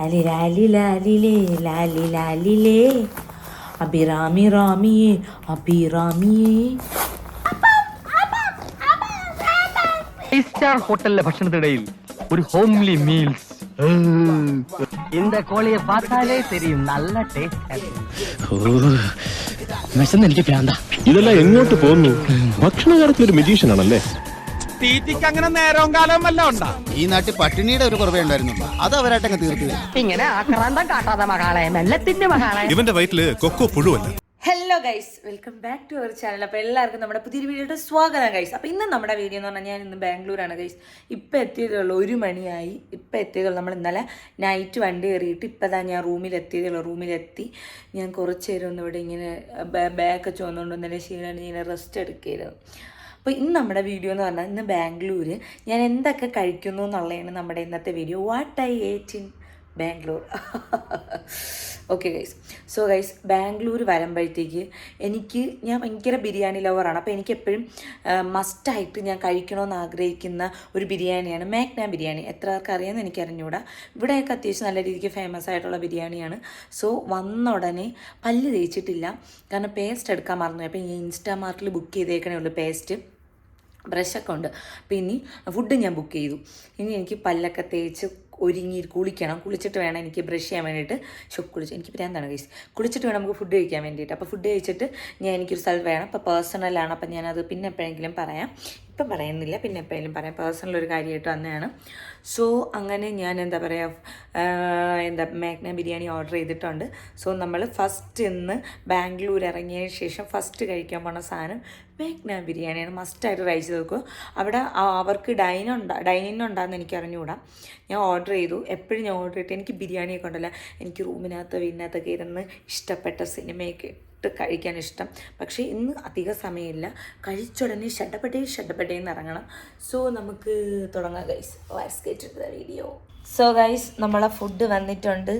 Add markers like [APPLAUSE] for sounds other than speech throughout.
ലാലി ലാലി ലാലിലേ ലാലി ലാലിലേ അഭിറാമി റാമിയേ അഭിറാമിയേ ഫൈവ് സ്റ്റാർ ഹോട്ടലിലെ ഭക്ഷണത്തിനിടയിൽ ഒരു ഹോംലി മീൽസ് இந்த கோழியை பார்த்தாலே தெரியும் நல்ல டேஸ்ட் വിശന്ന് എനിക്ക് പ്രാന്ത ഇതെല്ലാം എങ്ങോട്ട് പോകുന്നു ഭക്ഷണ കാര്യത്തിൽ ഒരു magician ആണല്ലേ തീറ്റിക്ക് അങ്ങനെ നേരവും കാലവും വല്ല ഉണ്ടാ? ഈ നാട്ടിൽ പട്ടിണിയുടെ ഒരു കുറവേ ഉണ്ടായിരുന്നുള്ളൂ അത് അവരായിട്ടങ്ങ് തീർത്തു ഇങ്ങനെ ആക്രാന്തം കാട്ടാതെ മകളെ മെല്ലത്തിന്റെ മകളെ. ഇവന്റെ വയറ്റിൽ കൊക്കോ പുഴുവല്ല hello guys welcome back to our channel അപ്പോൾ എല്ലാവർക്കും നമ്മുടെ പുതിയൊരു വീഡിയോയുടെ സ്വാഗതം ഗൈസ് അപ്പോൾ ഇന്ന് നമ്മുടെ വീഡിയോ എന്ന് പറഞ്ഞാൽ ഞാൻ ഇന്ന് ബാംഗ്ലൂരാണ് ഗൈസ് ഇപ്പോൾ എത്തിയതുള്ളൂ ഒരു മണിയായി. ഇപ്പോൾ എത്തിയതുള്ളൂ നമ്മൾ ഇന്നലെ നൈറ്റ് വണ്ടി കയറിയിട്ട് ഇപ്പോൾ തന്നെ ഞാൻ റൂമിൽ എത്തിയതുള്ളൂ റൂമിലെത്തി ഞാൻ കുറച്ച് നേരം ഒന്ന് ഇവിടെ ഇങ്ങനെ ബാഗൊക്കെ ചുവന്നുകൊണ്ട് ഇന്നലെ ശീലമാണ് ഇങ്ങനെ റെസ്റ്റ് എടുക്കരുത് അപ്പോൾ ഇന്ന് നമ്മുടെ വീഡിയോ എന്ന് പറഞ്ഞാൽ ഇന്ന് ബാംഗ്ലൂർ ഞാൻ എന്തൊക്കെ കഴിക്കുന്നു എന്നുള്ളതാണ് നമ്മുടെ ഇന്നത്തെ video what I ate in Bangalore. Okay guys so guys Bangalore വരുമ്പോഴത്തേക്ക് എനിക്ക് ഞാൻ ഭയങ്കര ബിരിയാണി ലവറാണ് അപ്പോൾ എനിക്ക് എപ്പോഴും മസ്റ്റായിട്ട് ഞാൻ കഴിക്കണമെന്ന് ആഗ്രഹിക്കുന്ന ഒരു ബിരിയാണിയാണ് മാഗ്ന ബിരിയാണി. എത്ര പേർക്ക് അറിയാമെന്ന് എനിക്ക് അറിഞ്ഞുകൂടാ ഇവിടെയൊക്കെ അത്യാവശ്യം നല്ല രീതിക്ക് ഫേമസ് ആയിട്ടുള്ള ബിരിയാണിയാണ്. സോ വന്ന ഉടനെ പല്ല് തേച്ചിട്ടില്ല. കാരണം പേസ്റ്റ് എടുക്കാൻ മറന്നു അപ്പോൾ ഞാൻ ഇൻസ്റ്റാമാർട്ടിൽ ബുക്ക് ചെയ്തേക്കണേ ഉള്ളൂ പേസ്റ്റ് ബ്രഷൊക്കെ ഉണ്ട്. അപ്പോൾ ഇനി ഫുഡ് ഞാൻ ബുക്ക് ചെയ്തു. ഇനി എനിക്ക് പല്ലൊക്കെ തേച്ച് ഒരുങ്ങി കുളിക്കണം. കുളിച്ചിട്ട് വേണം എനിക്ക് ബ്രഷ് ചെയ്യാൻ വേണ്ടിയിട്ട്. ഷോ കുളിച്ച്. എനിക്ക് ഭ്രാന്താണ് ഗൈസ് കുളിച്ചിട്ട് വേണം നമുക്ക് ഫുഡ് കഴിക്കാൻ വേണ്ടിയിട്ട്. അപ്പോൾ ഫുഡ് കഴിച്ചിട്ട് ഞാൻ എനിക്കൊരു സ്ഥലം വേണം. അപ്പോൾ പേഴ്സണലാണ് അപ്പോൾ ഞാനത് പിന്നെ എപ്പോഴെങ്കിലും പറയാം. ഇപ്പം പറയുന്നില്ല. പിന്നെ എപ്പോഴെങ്കിലും പറയാം. പേഴ്സണൽ ഒരു കാര്യമായിട്ട് വന്നതാണ്. സോ അങ്ങനെ ഞാൻ എന്താ പറയുക എന്താ മാഗ്ന ബിരിയാണി ഓർഡർ ചെയ്തിട്ടുണ്ട്. സോ നമ്മൾ ഫസ്റ്റ് ഇന്ന് ബാംഗ്ലൂർ ഇറങ്ങിയതിന് ശേഷം ഫസ്റ്റ് കഴിക്കാൻ പോണ സാധനം മാഗ്ന ബിരിയാണിയാണ്. മസ്റ്റായിട്ട് ട്രൈ ചെയ്ത് നോക്കുക അവിടെ അവർക്ക് ഡൈനുണ്ടാ ഡൈനിങ് ഉണ്ടാകുന്ന എനിക്ക് അറിഞ്ഞുകൂടാ ഞാൻ ഓർഡർ ചെയ്തു. എപ്പോഴും ഞാൻ ഓർഡർ ചെയ്തിട്ട് എനിക്ക് ബിരിയാണിയൊക്കെ ഉണ്ടല്ലോ. എനിക്ക് റൂമിനകത്ത് വീടിനകത്തൊക്കെ ഇരുന്ന് ഇഷ്ടപ്പെട്ട സിനിമയൊക്കെ ഇട്ട് കഴിക്കാൻ ഇഷ്ടം. പക്ഷേ ഇന്ന് അധിക സമയമില്ല. കഴിച്ചുടനെ ഷട്ടപ്പെട്ടേ ഷട്ടപ്പെട്ടേ എന്ന് ഇറങ്ങണം. സോ നമുക്ക് തുടങ്ങാം ഗൈസ് വാസ് കേട്ടിട്ട് വീഡിയോ സോ ഗൈസ് നമ്മളെ ഫുഡ് വന്നിട്ടുണ്ട്.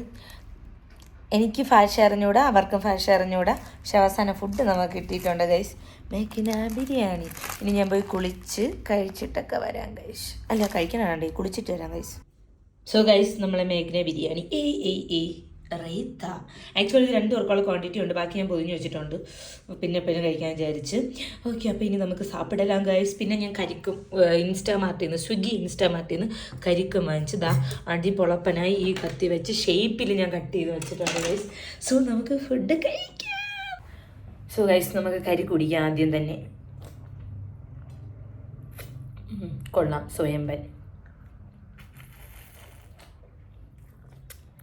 എനിക്ക് ഭാഷ അറിഞ്ഞൂടാ അവർക്കും ഭാഷ അറിഞ്ഞൂടാ പക്ഷെ അവസാനം ഫുഡ് നമുക്ക് കിട്ടിയിട്ടുണ്ട് ഗൈസ് മേക്കിന ബിരിയാണി ഇനി ഞാൻ പോയി കുളിച്ച് കഴിച്ചിട്ടൊക്കെ വരാം ഗൈസ് അല്ല കഴിക്കാനാണ്ടേ കുളിച്ചിട്ട് വരാം ഗൈസ് സോ ഗൈസ് നമ്മളെ മേഘന ബിരിയാണി. ഏയ് ഏയ് ഏയ്. റേത്ത. ആക്ച്വലി ഇത് രണ്ട് പേർക്കുള്ള ക്വാണ്ടിറ്റി ഉണ്ട്. ബാക്കി ഞാൻ പൊതിഞ്ഞ് വെച്ചിട്ടുണ്ട്. പിന്നെ പിന്നെ കഴിക്കാൻ വിചാരിച്ച്. ഓക്കെ അപ്പോൾ ഇനി നമുക്ക് സാപ്പിടലാം ഗൈസ് പിന്നെ ഞാൻ കരിക്കും ഇൻസ്റ്റാ മാർട്ടിൽ നിന്ന് സ്വിഗ്ഗി ഇൻസ്റ്റാ മാർട്ടിൽ നിന്ന് കരിക്കും വാങ്ങിച്ച് ദാ അടി പൊളപ്പനായി ഈ കത്തി വെച്ച് ഷേപ്പിൽ ഞാൻ കട്ട് ചെയ്ത് വെച്ചിട്ടുണ്ട് ഗൈസ് സോ നമുക്ക് ഫുഡ് കഴിക്കാം. സോ ഗൈസ് നമുക്ക് കരി കുടിക്കാം ആദ്യം തന്നെ. കൊള്ളാം. സ്വയംബൻ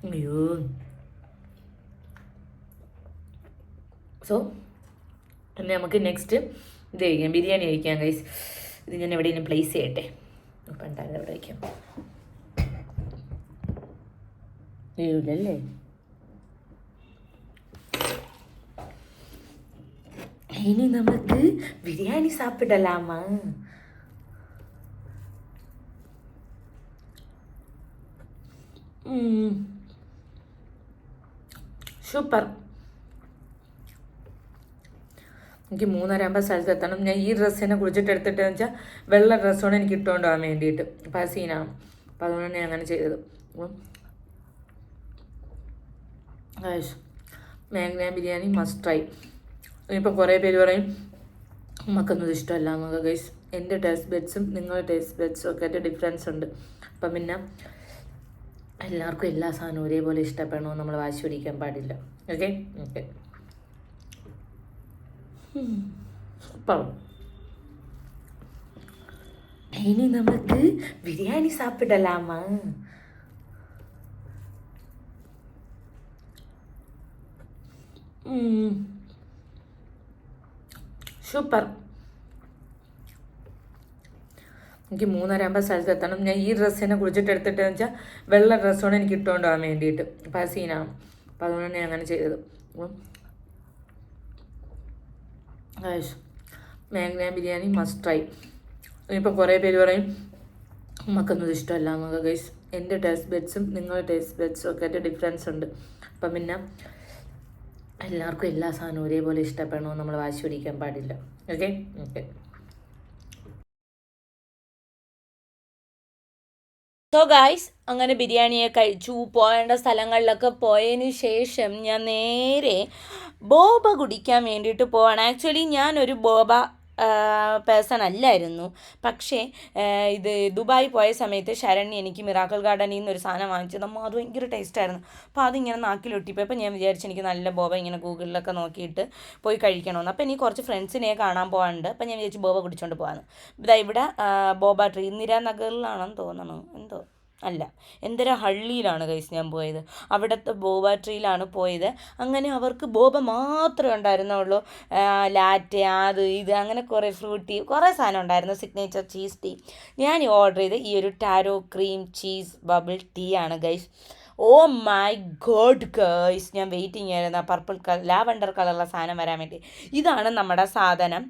അയ്യോ. സോ എന്നെ നമുക്ക് നെക്സ്റ്റ് ഇത് കഴിക്കാം ബിരിയാണി കഴിക്കാം ഗൈസ് ഇത് ഞാൻ എവിടെയെങ്കിലും പ്ലേസ് ചെയ്യട്ടെ? എന്തായാലും എവിടെ വയ്ക്കാം വീഴൂലല്ലേ ഇനി നമുക്ക് ബിരിയാണി സാപ്പിടലാമാ. സൂപ്പർ. എനിക്ക് മൂന്നരയാകുമ്പോൾ സ്ഥലത്ത് എത്തണം. ഞാൻ ഈ ഡ്രസ്സിനെ കുറിച്ചിട്ട് എടുത്തിട്ടെന്ന് വെച്ചാൽ വെള്ള ഡ്രസ്സോട് എനിക്ക് ഇട്ടുകൊണ്ട് പോകാൻ വേണ്ടിയിട്ട്. അപ്പോൾ ആ സീനാണ് അപ്പോൾ അതുകൊണ്ടാണ് ഞാൻ അങ്ങനെ ചെയ്തത്. അപ്പം മാഗ്ന ബിരിയാണി മസ്റ്റ് ട്രൈ ഇനിയിപ്പോൾ കുറേ പേര് പറയും നമുക്കൊന്നും ഇഷ്ടമല്ല നമുക്ക് ഗൈസ് എന്റെ ടേസ്റ്റ് ബെഡ്സും നിങ്ങളുടെ ടേസ്റ്റ് ബെഡ്സും ഒക്കെ ആയിട്ട് ഡിഫറൻസ് ഉണ്ട്. അപ്പം പിന്നെ എല്ലാവർക്കും എല്ലാ സാധനവും ഒരേപോലെ ഇഷ്ടപ്പെടണമെന്ന് നമ്മൾ വാശി പിടിക്കാൻ പാടില്ല. ഓക്കെ ഓക്കെ ഇനി നമുക്ക് ബിരിയാണി സാപ്പിടലാമാ. സൂപ്പർ എനിക്ക് മൂന്നരയാകുമ്പോൾ സ്ഥലത്ത് എത്തണം ഞാൻ ഈ ഡ്രസ്സിനെ കുറിച്ചിട്ട് എടുത്തിട്ടെന്ന് വെച്ചാൽ വെള്ള ഡ്രസ്സാണ് എനിക്ക് ഇട്ടുകൊണ്ട് പോകാൻ വേണ്ടിയിട്ട്. അപ്പോൾ ആ സീനാണ് അപ്പോൾ അതുകൊണ്ട് ഞാൻ അങ്ങനെ ചെയ്തത്. അപ്പം മാഗ്ന ബിരിയാണി മസ്റ്റ് ട്രൈ ഇനിയിപ്പോൾ കുറേ പേര് പറയും നമുക്കൊന്നും ഇഷ്ടമല്ല എന്നൊക്കെ. ഗൈസ് എന്റെ ടേസ്റ്റ് ബെഡ്സും നിങ്ങളുടെ ടേസ്റ്റ് ബെഡ്സും ഒക്കെ ആയിട്ട് ഡിഫറൻസ് ഉണ്ട്. അപ്പം പിന്നെ എല്ലാവർക്കും എല്ലാ സാധനവും ഒരേപോലെ ഇഷ്ടപ്പെടണമെന്ന് നമ്മൾ വാശി പിടിക്കാൻ പാടില്ല. ഓക്കെ ഓക്കെ സോ ഗായ്സ് അങ്ങനെ ബിരിയാണിയെ കഴിച്ചു. പോകേണ്ട സ്ഥലങ്ങളിലൊക്കെ പോയതിന് ശേഷം ഞാൻ നേരെ ബോബ കുടിക്കാൻ വേണ്ടിയിട്ട് പോവാണ്. ആക്ച്വലി ഞാനൊരു ബോബ പേഴ്സൺ അല്ലായിരുന്നു. പക്ഷേ ഇത് ദുബായ് പോയ സമയത്ത് ശരണ്യ എനിക്ക് മിറാക്കൽ ഗാർഡനിൽ നിന്ന് ഒരു സാധനം വാങ്ങിച്ചത് അമ്മ അത് ഭയങ്കര ടേസ്റ്റായിരുന്നു അപ്പോൾ അതിങ്ങനെ നാക്കിലൊട്ടിപ്പോയപ്പോൾ ഞാൻ വിചാരിച്ചു എനിക്ക് നല്ല ബോബ ഇങ്ങനെ ഗൂഗിളിലൊക്കെ നോക്കിയിട്ട് പോയി കഴിക്കണമെന്ന് അപ്പോൾ എനിക്ക് കുറച്ച് ഫ്രണ്ട്സിനെ കാണാൻ പോകാനുണ്ട് അപ്പോൾ ഞാൻ വിചാരിച്ചു ബോബ കുടിച്ചുകൊണ്ട് പോകാമെന്ന് ഇതാ ഇവിടെ ബോബ ട്രീ നിര ഇന്ദിരാനഗറിലാണെന്ന് തോന്നണം. എന്തോ? അല്ല എന്തര ഹള്ളിയിലാണ് കൈസ് ഞാൻ പോയത്. അവിടുത്തെ ബോബ ട്രീയിലാണ് പോയത്. അങ്ങനെ അവർക്ക് ബോബ മാത്രമേ ഉണ്ടായിരുന്നുള്ളൂ. ലാറ്റെ അത് ഇത് അങ്ങനെ കുറേ ഫ്രൂട്ടി കുറേ സാധനം ഉണ്ടായിരുന്നു. സിഗ്നേച്ചർ ചീസ് ടീ ഞാൻ ഓർഡർ ചെയ്ത് ഈ ഒരു taro cream cheese bubble tea ആണ് ഗൈസ് ഓ മൈ ഗോഡ് ഗേഴ്സ് ഞാൻ വെയിറ്റിംഗ് ആയിരുന്നു. ആ പർപ്പിൾ കളർ ലാവണ്ടർ കളറുള്ള സാധനം വരാൻ വേണ്ടി. ഇതാണ് നമ്മുടെ സാധനം.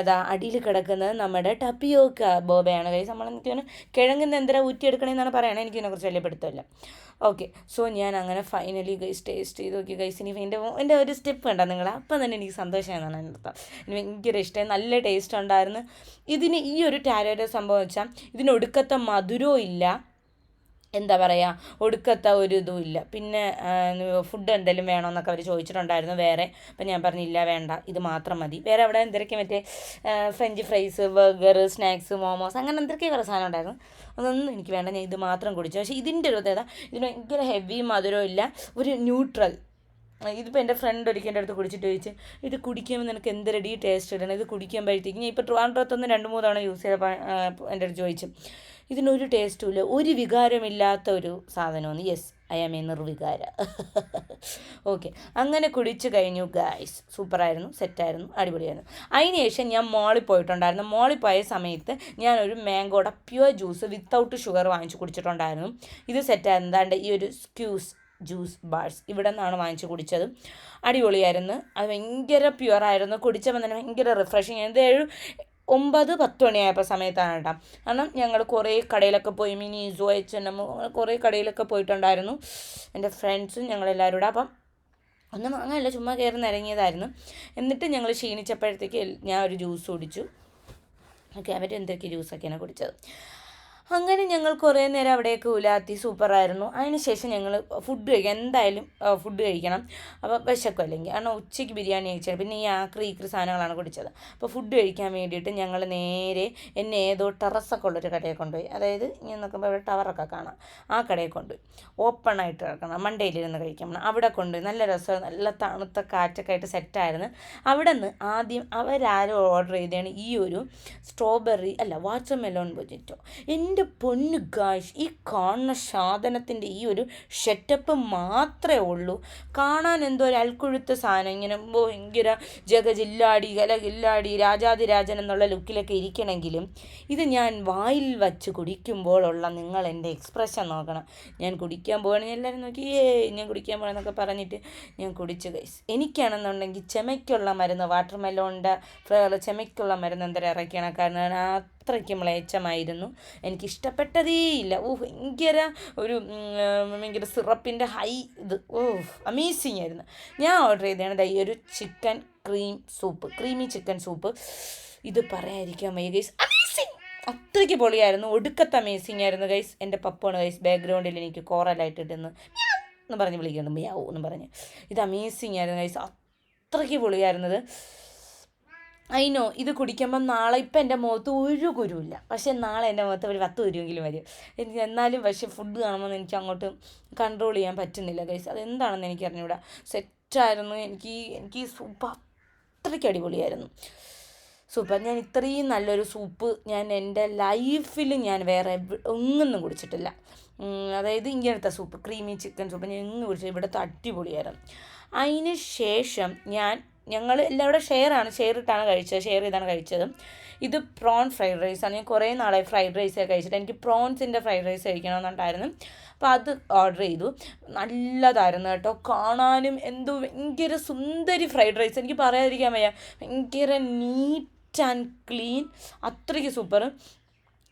ഇതാ അടിയിൽ കിടക്കുന്നത് നമ്മുടെ ടപ്പിയോക്ക ബോബയാണ്. കഴിച്ച് നമ്മൾ എനിക്ക് കിഴങ്ങിന്ന് എന്തിനാ ഊറ്റിയെടുക്കണമെന്നാണ് പറയണത് എനിക്ക് ഇതിനെക്കുറിച്ച് വലിയ പിടുത്തമില്ല. ഓക്കെ. സോ ഞാൻ അങ്ങനെ ഫൈനലി ഗൈസ് ടേസ്റ്റ് ചെയ്ത് നോക്കി. ഗൈസ് ഇനി എന്റെ എന്റെ ഒരു സ്റ്റെപ്പ് കണ്ടോ നിങ്ങൾ അപ്പം തന്നെ എനിക്ക് സന്തോഷമായിരുന്നു എന്റെ അർത്ഥം. എനിക്ക് ഭയങ്കര ഇഷ്ടമായി നല്ല ടേസ്റ്റ് ഉണ്ടായിരുന്നു. ഇതിന് ഈ ഒരു ടാരോയുടെ സംഭവം വെച്ചാൽ ഇതിനൊടുക്കത്തെ മധുരവും ഇല്ല. എന്താ പറയുക ഒടുക്കത്തെ ഒരു ഇതും ഇല്ല. പിന്നെ ഫുഡ് എന്തെങ്കിലും വേണമെന്നൊക്കെ അവർ ചോദിച്ചിട്ടുണ്ടായിരുന്നു വേറെ. അപ്പം ഞാൻ പറഞ്ഞില്ല വേണ്ട ഇത് മാത്രം മതി. വേറെ അവിടെ എന്തൊക്കെ മറ്റേ French fries burger snacks momos അങ്ങനെ എന്തൊക്കെ കുറേ സാധനം ഉണ്ടായിരുന്നു. അതൊന്നും എനിക്ക് വേണ്ട ഞാൻ ഇത് മാത്രം കുടിച്ചു. പക്ഷേ ഇതിന്റെ ഒരു പ്രത്യേകത ഇതിന് ഭയങ്കര ഹെവി മധുരവും ഇല്ല. ഒരു ന്യൂട്രൽ ഇതിപ്പോൾ എന്റെ ഫ്രണ്ട് ഒരിക്കൽ എന്റെ അടുത്ത് കുടിച്ചിട്ട് ചോദിച്ചു ഇത് കുടിക്കുമ്പോൾ നിനക്ക് എന്ത് റെഡി ടേസ്റ്റ് ഇടണം? ഇത് കുടിക്കുമ്പോഴത്തേക്കും ഞാൻ ഇപ്പോൾ ട്രിവാൻഡ്രത്തൊന്ന് രണ്ട് മൂന്ന് തവണ യൂസ് ചെയ്തപ്പോൾ എന്റെ അടുത്ത് ചോദിച്ചു. ഇതിനൊരു ടേസ്റ്റും ഇല്ല ഒരു വികാരമില്ലാത്ത ഒരു സാധനമാണ്. യെസ് ഐ ആം എ നിർവികാര. [LAUGHS] ഓക്കെ അങ്ങനെ കുടിച്ചു കഴിഞ്ഞു ഗായ്സ് സൂപ്പറായിരുന്നു സെറ്റായിരുന്നു അടിപൊളിയായിരുന്നു. അതിന് ശേഷം ഞാൻ മോളിൽ പോയിട്ടുണ്ടായിരുന്നു. മോളിൽ പോയ സമയത്ത് ഞാനൊരു മാംഗോയുടെ പ്യുവർ ജ്യൂസ് വിത്തൗട്ട് ഷുഗർ വാങ്ങിച്ച് കുടിച്ചിട്ടുണ്ടായിരുന്നു. ഇത് സെറ്റായിരുന്നു എന്താണ്ട് ഈ ഒരു സ്ക്യൂസ് ജ്യൂസ് ബാർസ് ഇവിടെ നിന്നാണ് വാങ്ങിച്ച് കുടിച്ചത്. അടിപൊളിയായിരുന്നു. അത് ഭയങ്കര പ്യുവറായിരുന്നു കുടിച്ചപ്പോൾ തന്നെ ഭയങ്കര റിഫ്രഷിങ് ഇത് ഒമ്പത് പത്ത് മണിയായപ്പോൾ സമയത്താണ് കേട്ടോ. കാരണം ഞങ്ങൾ കുറേ കടയിലൊക്കെ പോയി Miniso H N M കുറേ കടയിലൊക്കെ പോയിട്ടുണ്ടായിരുന്നു. എന്റെ ഫ്രണ്ട്സും ഞങ്ങളെല്ലാവരും കൂടെ. അപ്പം ഒന്നും അങ്ങനെയല്ല ചുമ്മാ കയറി ഇറങ്ങിയതായിരുന്നു എന്നിട്ട് ഞങ്ങൾ ക്ഷീണിച്ചപ്പോഴത്തേക്ക് ഞാൻ ഒരു ജ്യൂസ് കുടിച്ചു. ഓക്കെ അവർ എന്തൊക്കെ ജ്യൂസൊക്കെയാണ് കുടിച്ചത്? അങ്ങനെ ഞങ്ങൾ കുറേ നേരം അവിടെയൊക്കെ ഉലാത്തി സൂപ്പറായിരുന്നു അതിനുശേഷം ഞങ്ങൾ ഫുഡ് കഴിക്കുക എന്തായാലും ഫുഡ് കഴിക്കണം. അപ്പോൾ വിശക്കും അല്ലെങ്കിൽ കാരണം ഉച്ചയ്ക്ക് ബിരിയാണി കഴിച്ചത് പിന്നെ ഈ ആക്രി ഈക്രി സാധനങ്ങളാണ് കുടിച്ചത്. അപ്പോൾ ഫുഡ് കഴിക്കാൻ വേണ്ടിയിട്ട് ഞങ്ങൾ നേരെ എന്നെ ഏതോ ടെറസൊക്കെ ഉള്ളൊരു കടയിൽ കൊണ്ടുപോയി. അതായത് ഇങ്ങനെ നോക്കുമ്പോൾ ഇവിടെ ടവറൊക്കെ കാണാം. ആ കടയിൽ കൊണ്ടുപോയി. ഓപ്പൺ ആയിട്ട് കിടക്കണം. മണ്ടയിലിരുന്ന് കഴിക്കണം. അവിടെ കൊണ്ടുപോയി. നല്ല രസം നല്ല തണുത്ത കാറ്റൊക്കെ ആയിട്ട് സെറ്റായിരുന്നു അവിടെ നിന്ന് ആദ്യം അവരാരും ഓർഡർ ചെയ്തതാണ് ഈ ഒരു സ്ട്രോബെറി അല്ല വാട്ടർ മെലോൺ പൊജിറ്റോ എന്റെ പൊന്നു ഗാഷ് ഈ കാണുന്ന സാധനത്തിന്റെ ഈ ഒരു ഷെറ്റപ്പ് മാത്രമേ ഉള്ളൂ. കാണാൻ എന്തോ ഒരു അൽക്കുഴുത്ത സാധനം ഇങ്ങനെ ഭയങ്കര ജഗജില്ലാടി ഗലകില്ലാടി രാജാതിരാജൻ എന്നുള്ള ലുക്കിലൊക്കെ ഇരിക്കണമെങ്കിലും ഇത് ഞാൻ വായിൽ വച്ച് കുടിക്കുമ്പോഴുള്ള നിങ്ങൾ എന്റെ എക്സ്പ്രഷൻ നോക്കണം. ഞാൻ കുടിക്കാൻ പോകണമെങ്കിൽ എല്ലാവരും നോക്കി ഏ ഞാൻ കുടിക്കാൻ പോകണമെന്നൊക്കെ പറഞ്ഞിട്ട് ഞാൻ കുടിച്ചു എനിക്കാണെന്നുണ്ടെങ്കിൽ ചെമയ്ക്കുള്ള മരുന്ന് വാട്ടർ മെലോണിന്റെ ഫ്ലേവർ ചെമയ്ക്കുള്ള മരുന്ന് എന്തര ഇറക്കിയാണ്. കാരണം അത്രയ്ക്ക് മ്ലേച്ഛമായിരുന്നു. എനിക്ക് ഇഷ്ടപ്പെട്ടതേ ഇല്ല. ഓ ഭയങ്കര ഒരു ഭയങ്കര സിറപ്പിന്റെ ഹൈ ഇത്. ഓ അമേസിങ് ആയിരുന്നു. ഞാൻ ഓർഡർ ചെയ്തതാണ് ഈ ഒരു chicken cream soup creamy chicken soup. ഇത് പറയാതിരിക്കാൻ വയ്യ ഗൈസ് അമേസിങ് അത്രയ്ക്ക് പൊളിയായിരുന്നു. ഒടുക്കത്തെ അമേസിങ് ആയിരുന്നു ഗൈസ് എന്റെ പപ്പാണ് ഗൈസ് ബാക്ക്ഗ്രൗണ്ടിൽ എനിക്ക് കോറലായിട്ട് ഇട്ടുന്നു എന്ന് പറഞ്ഞ് വിളിക്കുന്നു മ്യാവൂ എന്ന് പറഞ്ഞ്. ഇത് അമേസിങ് ആയിരുന്നു ഗൈസ് അത്രയ്ക്ക് പൊളിയായിരുന്നത്. അയിനോ ഇത് കുടിക്കുമ്പം നാളെ ഇപ്പം എന്റെ മുഖത്ത് ഒരു കുരുവില്ല. പക്ഷേ നാളെ എന്റെ മുഖത്ത് ഒരു പത്ത് കുരുവെങ്കിലും വരും. എനിക്ക് എന്നാലും പക്ഷേ ഫുഡ് കാണുമ്പോൾ എനിക്ക് അങ്ങോട്ട് കൺട്രോൾ ചെയ്യാൻ പറ്റുന്നില്ല ഗൈസ് അതെന്താണെന്ന് എനിക്ക് അറിഞ്ഞൂടാ സെറ്റായിരുന്നു എനിക്ക് എനിക്ക് സൂപ്പ് അത്രയ്ക്ക് അടിപൊളിയായിരുന്നു. സൂപ്പർ ഞാൻ ഇത്രയും നല്ലൊരു സൂപ്പ് ഞാൻ എന്റെ ലൈഫിൽ ഞാൻ വേറെ ഒന്നും കുടിച്ചിട്ടില്ല. അതായത് ഇങ്ങനത്തെ സൂപ്പ് ക്രീമി ചിക്കൻ സൂപ്പ് ഞാൻ എങ്ങും കുടിച്ചില്ല ഇവിടുത്തെ അടിപൊളിയായിരുന്നു. അതിന് ശേഷം ഞാൻ ഞങ്ങൾ എല്ലാവരും ഷെയറാണ് ഷെയർ ഇട്ടാണ് കഴിച്ചത് ഷെയർ ചെയ്താണ് കഴിച്ചത്. ഇത് പ്രോൺ ഫ്രൈഡ് റൈസ് ആണ്. ഞാൻ കുറേ നാളായി ഫ്രൈഡ് റൈസ് കഴിച്ചിട്ട് എനിക്ക് പ്രോൺസിന്റെ ഫ്രൈഡ് റൈസ് കഴിക്കണമെന്നുണ്ടായിരുന്നു. അപ്പോൾ അത് ഓർഡർ ചെയ്തു. നല്ലതായിരുന്നു കേട്ടോ. കാണാനും എന്തോ ഭയങ്കര സുന്ദരി ഫ്രൈഡ് റൈസ് എനിക്ക് പറയാതിരിക്കാൻ വയ്യ. ഭയങ്കര നീറ്റ് ആൻഡ് ക്ലീൻ അത്രയ്ക്ക് സൂപ്പർ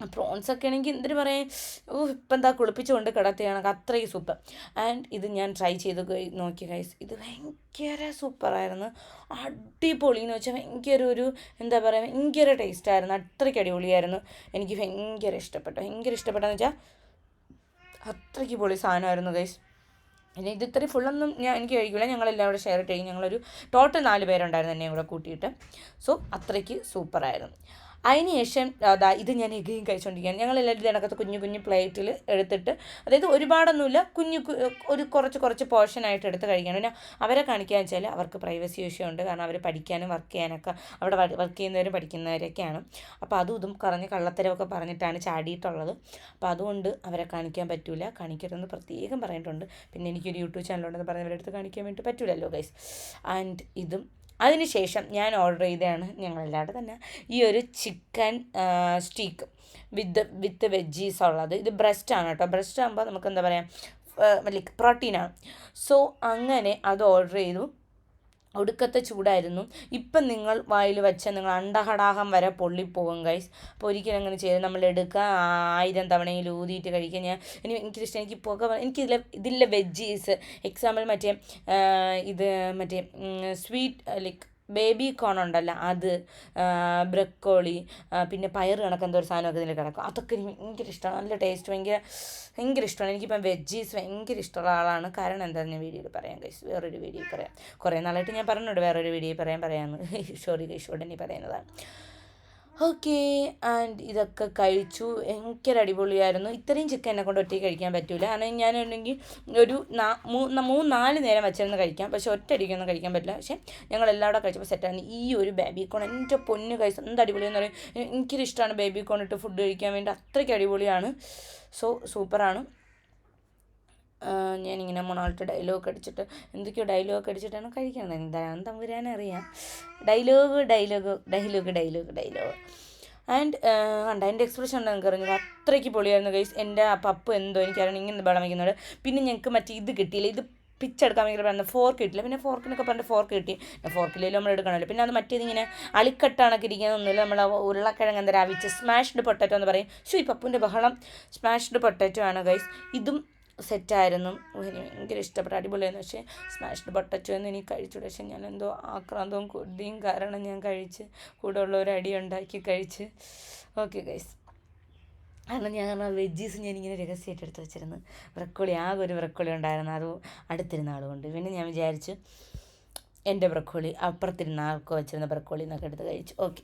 പ്രോൺസ് ഒക്കെ ആണെങ്കിൽ എന്തിനു പറയാൻ ഓ ഇപ്പം എന്താ കുളിപ്പിച്ചുകൊണ്ട് കിടത്തുകയാണ് അത്രയും സൂപ്പർ ആൻഡ് ഇത് ഞാൻ ട്രൈ ചെയ്ത് നോക്കി ഗൈസ് ഇത് ഭയങ്കര സൂപ്പറായിരുന്നു അടിപൊളി എന്ന് വെച്ചാൽ ഭയങ്കര ഒരു എന്താ പറയുക ഭയങ്കര ടേസ്റ്റായിരുന്നു അത്രയ്ക്ക് അടിപൊളിയായിരുന്നു. എനിക്ക് ഭയങ്കര ഇഷ്ടപ്പെട്ടു. ഭയങ്കര ഇഷ്ടപ്പെട്ടെന്ന് വെച്ചാൽ അത്രയ്ക്ക് പൊളി സാധനമായിരുന്നു ഗൈസ് പിന്നെ ഇത് ഇത്രയും ഫുള്ളൊന്നും ഞാൻ എനിക്ക് കഴിക്കില്ല ഞങ്ങളെല്ലാം കൂടെ ഷെയർ കഴിക്കും ഞങ്ങളൊരു ടോട്ടൽ നാല് പേരുണ്ടായിരുന്നു എന്നെ കൂടെ കൂട്ടിയിട്ട്. സോ അത്രയ്ക്ക് സൂപ്പറായിരുന്നു അതിന് ശേഷം അതാ ഇത് ഞാൻ എഗെയും കഴിച്ചുകൊണ്ടിരിക്കുകയാണ് ഞങ്ങളെല്ലാവരും ഇതിനകത്ത് കുഞ്ഞു കുഞ്ഞു പ്ലേറ്റിൽ എടുത്തിട്ട് അതായത് ഒരുപാടൊന്നുമില്ല കുഞ്ഞു ഒരു കുറച്ച് കുറച്ച് പോർഷനായിട്ട് എടുത്ത് കഴിക്കണം. പിന്നെ അവരെ കാണിക്കുക വെച്ചാൽ അവർക്ക് പ്രൈവസി ഇഷ്യൂ ഉണ്ട്. കാരണം അവർ പഠിക്കാനും വർക്ക് ചെയ്യാനൊക്കെ അവിടെ വർക്ക് ചെയ്യുന്നവരും പഠിക്കുന്നവരൊക്കെയാണ്. അപ്പോൾ അതും ഇതും പറഞ്ഞ് കള്ളത്തരമൊക്കെ പറഞ്ഞിട്ടാണ് ചാടിയിട്ടുള്ളത്. അപ്പോൾ അതുകൊണ്ട് അവരെ കാണിക്കാൻ പറ്റില്ല കാണിക്കരുതെന്ന് പ്രത്യേകം പറഞ്ഞിട്ടുണ്ട്. പിന്നെ എനിക്കൊരു യൂട്യൂബ് ചാനലുണ്ടെന്ന് പറഞ്ഞവരുടെ അടുത്ത് കാണിക്കാൻ വേണ്ടി പറ്റില്ലല്ലോ ഗൈസ് ആൻഡ് ഇതും അതിനുശേഷം ഞാൻ ഓർഡർ ചെയ്തതാണ് ഞങ്ങളെല്ലാവരും തന്നെ ഈ ഒരു chicken steak with with veggies ഉള്ളത്. ഇത് ബ്രസ്റ്റ് ആണ് കേട്ടോ. ബ്രസ്റ്റ് ആകുമ്പോൾ നമുക്ക് എന്താ പറയുക ലൈക്ക് പ്രോട്ടീനാണ് സോ അങ്ങനെ അത് ഓർഡർ ചെയ്തു. ഒടുക്കത്തെ ചൂടായിരുന്നു. ഇപ്പം നിങ്ങൾ വായിൽ വെച്ച നിങ്ങൾ അണ്ടഹടാഹം വരെ പൊള്ളിപ്പോകും ഗൈസ് അപ്പോൾ ഒരിക്കലും അങ്ങനെ ചെയ്ത് നമ്മൾ എടുക്കുക ആയിരം തവണയിൽ ഊതിയിട്ട് കഴിക്കുക. ഞാൻ എനിക്ക് എനിക്കിഷ്ടം എനിക്ക് പുക എനിക്ക് എനിക്കിതിലെ ഇതിലെ വെജീസ് എക്സാമ്പിൾ മറ്റേ ഇത് മറ്റേ സ്വീറ്റ് ലൈക്ക് ബേബി കോൺ ഉണ്ടല്ലോ അത് ബ്രക്കോളി പിന്നെ പയർ കണക്ക് എന്തോ ഒരു സാധനമൊക്കെ ഇതിൽ കിടക്കും. അതൊക്കെ എനിക്ക് ഭയങ്കര ഇഷ്ടമാണ്. നല്ല ടേസ്റ്റ് ഭയങ്കര ഭയങ്കര ഇഷ്ടമാണ്. എനിക്കിപ്പം വെജീസ് ഭയങ്കര ഇഷ്ടമുള്ള ആളാണ്. കാരണം എന്താണെന്ന് ഞാൻ വീഡിയോയിൽ പറയാം ഗൈസ് വേറൊരു വീഡിയോയിൽ പറയാം. കുറേ നാളായിട്ട് ഞാൻ പറഞ്ഞിട്ടുണ്ട് വേറൊരു വീഡിയോയിൽ പറയാൻ പറയാമെന്ന് ഷോറി [LAUGHS] ഗൈസ് ഉടനെ പറയുന്നതാണ്. ഓക്കെ. ആൻഡ് ഇതൊക്കെ കഴിച്ചു. ഭയങ്കര അടിപൊളിയായിരുന്നു. ഇത്രയും ചിക്കൻ എന്നെ കൊണ്ട് ഒറ്റയ്ക്ക് കഴിക്കാൻ പറ്റില്ല കാരണം ഞാനുണ്ടെങ്കിൽ ഒരു മൂന്ന് നാല് നേരം വെച്ചിരുന്ന് കഴിക്കാം. പക്ഷെ ഒറ്റയടിക്കൊന്നും കഴിക്കാൻ പറ്റില്ല. പക്ഷേ ഞങ്ങൾ എല്ലാവരും കഴിച്ചപ്പോൾ സെറ്റാണ് ഈ ഒരു ബേബി കോൺ എന്റെ പൊന്ന് കഴിച്ച് എന്ത് അടിപൊളിയെന്ന് പറയും എ- എനിക്കൊരു ഇഷ്ടമാണ് ബേബി കോൺ ഇട്ട് ഫുഡ് കഴിക്കാൻ വേണ്ടി. അത്രയ്ക്ക് അടിപൊളിയാണ്. സോ സൂപ്പറാണ് ഞാനിങ്ങനെ മൊണാൾട്ട് ഡയലോഗ് അടിച്ചിട്ട് എന്തൊക്കെയോ ഡയലോഗ് അടിച്ചിട്ടാണ് കഴിക്കുന്നത്. എന്താണ് തമ്പുരാനറിയാം dialogue dialogue dialogue dialogue dialogue and കണ്ട എന്റെ എക്സ്പ്രഷൻ ഉണ്ടെന്ന് അറിഞ്ഞത് അത്രയ്ക്ക് പൊളിയായിരുന്നു ഗൈസ് എന്റെ പപ്പ് എന്തോ എനിക്കറിയണം ഇങ്ങനെ ബളം വയ്ക്കുന്നുണ്ട് പിന്നെ ഞങ്ങൾക്ക് മറ്റേ ഇത് കിട്ടിയില്ല. ഇത് പിച്ചെടുക്കാൻ ഭയങ്കര പറഞ്ഞു ഫോർക്ക് കിട്ടില്ല പിന്നെ ഫോർക്കിനൊക്കെ പറഞ്ഞിട്ട് ഫോർക്ക് കിട്ടി. ഫോർക്കില്ലെങ്കിലും നമ്മൾ എടുക്കണമല്ലോ. പിന്നെ അത് മറ്റേത് ഇങ്ങനെ അളിക്കട്ടാണൊക്കെ ഇരിക്കുന്നൊന്നുമില്ല നമ്മൾ ഉരുളക്കിഴങ്ങ് എന്താ രാവിച്ച് സ്മാഷ്ഡ് പൊട്ടറ്റോ എന്ന് പറയും. ഷോ ഈ പപ്പുവിന്റെ ബഹളം. സ്മാഷ്ഡ് പൊട്ടറ്റോ ആണ് ഗൈസ് ഇതും സെറ്റായിരുന്നു. ഭയങ്കര ഇഷ്ടപ്പെട്ട. അടിപൊളിയായിരുന്നു. പക്ഷേ സ്മാഷ്ഡ് പൊട്ടറ്റോ എന്ന് എനിക്ക് കഴിച്ചു പക്ഷേ ഞാൻ എന്തോ ആക്രാന്തവും കൊതിയും കാരണം ഞാൻ കഴിച്ച് കൂടെ ഉള്ളവർ അടി ഉണ്ടാക്കി കഴിച്ച്. ഓക്കെ ഗൈസ് കാരണം ഞാൻ ആ വെജീസ് ഇങ്ങനെ രഹസ്യമായിട്ട് എടുത്ത് വെച്ചിരുന്നു. ബ്രക്കോളി ആകെ ഒരു ബ്രക്കോളി ഉണ്ടായിരുന്നു. അത് അടുത്തിരുന്ന ആളുകൊണ്ട് പിന്നെ ഞാൻ വിചാരിച്ചു എന്റെ ബ്രക്കോളി അപ്പുറത്തിരുന്ന ആൾക്ക് വെച്ചിരുന്ന ബ്രക്കോളി എന്നൊക്കെ എടുത്ത് കഴിച്ചു. ഓക്കെ